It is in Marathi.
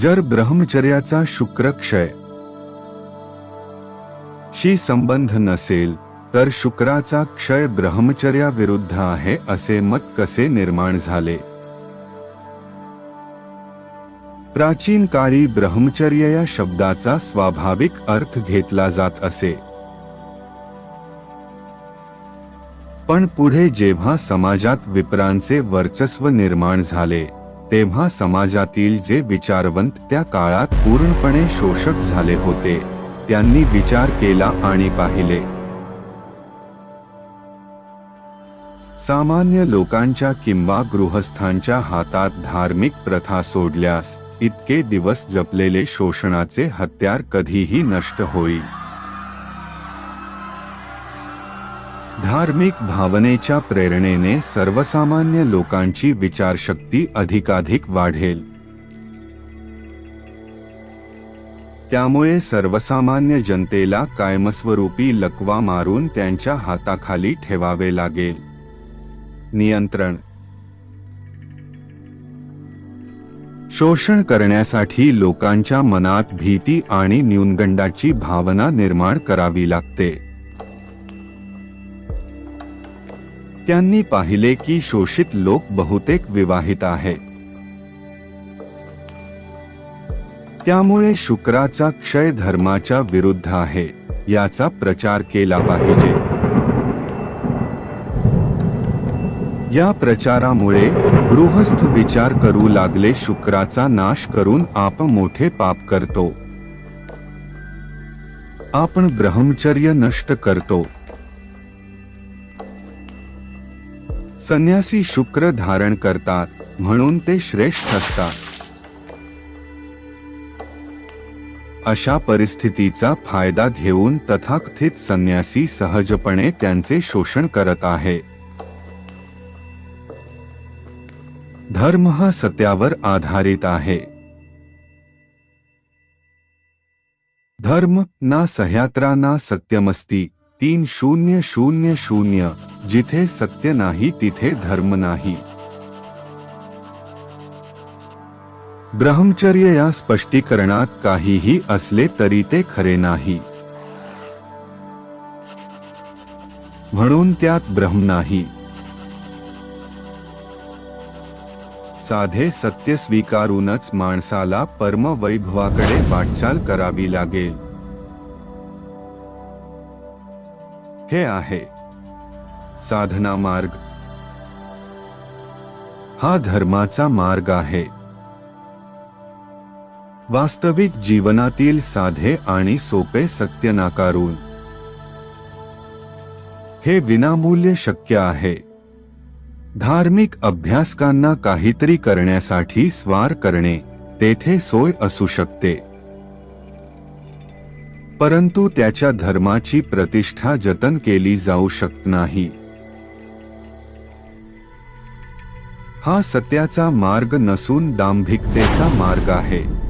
जर ब्रह्मचर्याचा शुक्रक्षय शी संबंध नसेल तर शुक्राचा क्षय ब्रह्मचर्याविरुद्ध आहे असे मत कसे निर्माण झाले? प्राचीन काळी ब्रह्मचर्य या शब्दाचा स्वाभाविक अर्थ घेतला जात असे. पण पुढे जेव्हा समाजात विप्रांचे वर्चस्व निर्माण झाले तेव्हा समाजातील जे विचारवंत त्या काळात पूर्णपणे शोषक झाले होते त्यांनी विचार केला आणि पाहिले. सामान्य लोकांच्या किंवा गृहस्थांच्या हातात धार्मिक प्रथा सोडल्यास इतके दिवस जपलेले शोषणाचे हत्यार कधीही नष्ट होईल धार्मिक भावनेच्या प्रेरणेने सर्वसामान्य लोकांची विचारशक्ती अधिकाधिक वाढेल. त्यामुळे सर्वसामान्य जनतेला कायमस्वरूपी लकवा मारून त्यांच्या हाताखाली ठेवावे लागेल. नियंत्रण. शोषण करण्यासाठी लोकांच्या मनात भीती आणि न्यूनगंडाची भावना निर्माण करावी लागते. त्यांनी पाहिले की शोषित लोक बहुतेक विवाहित आहेत. त्यामुळे शुक्राचा क्षय धर्माच्या विरुद्ध आहे याचा प्रचार केला पाहिजे. या प्रचारामुळे गृहस्थ विचार करू लागले शुक्राचा नाश करून आप मोठे पाप करतो. आपण ब्रह्मचर्य नष्ट करतो. संन्यासी शुक्र धारण करतात म्हणून ते श्रेष्ठ असतात. अशा परिस्थितीचा फायदा घेऊन तथाकथित संन्यासी सहजपणे त्यांचे शोषण करत आहे. धर्म हा सत्यावर आधारित आहे. धर्म ना सह्यात्रा ना सत्यमस्ती तीन शून्य शून्य शून्य जिथे सत्य नाही तिथे धर्म नाही. ब्रह्मचर्य या स्पष्टीकरणात काहीही असले तरी ते खरे नाही. म्हणून त्यात ब्रह्म नाही. साधे सत्य स्वीकारूनच माणसाला परमवैभवाकडे वाटचाल करावी लागेल. हे आहे साधना मार्ग. हा धर्माचा मार्ग आहे. वास्तविक जीवनातील साधे आणि सोपे सत्य नाकारून हे विनामूल्य शक्य आहे. धार्मिक अभ्यासकांना काहीतरी करण्यासाठी स्वार करणे तेथे सोय असू शकते. परंतु त्याच्या धर्माची प्रतिष्ठा जतन केली जाऊ शकत नाही. हा सत्याचा मार्ग नसून दांभिकतेचा मार्ग आहे.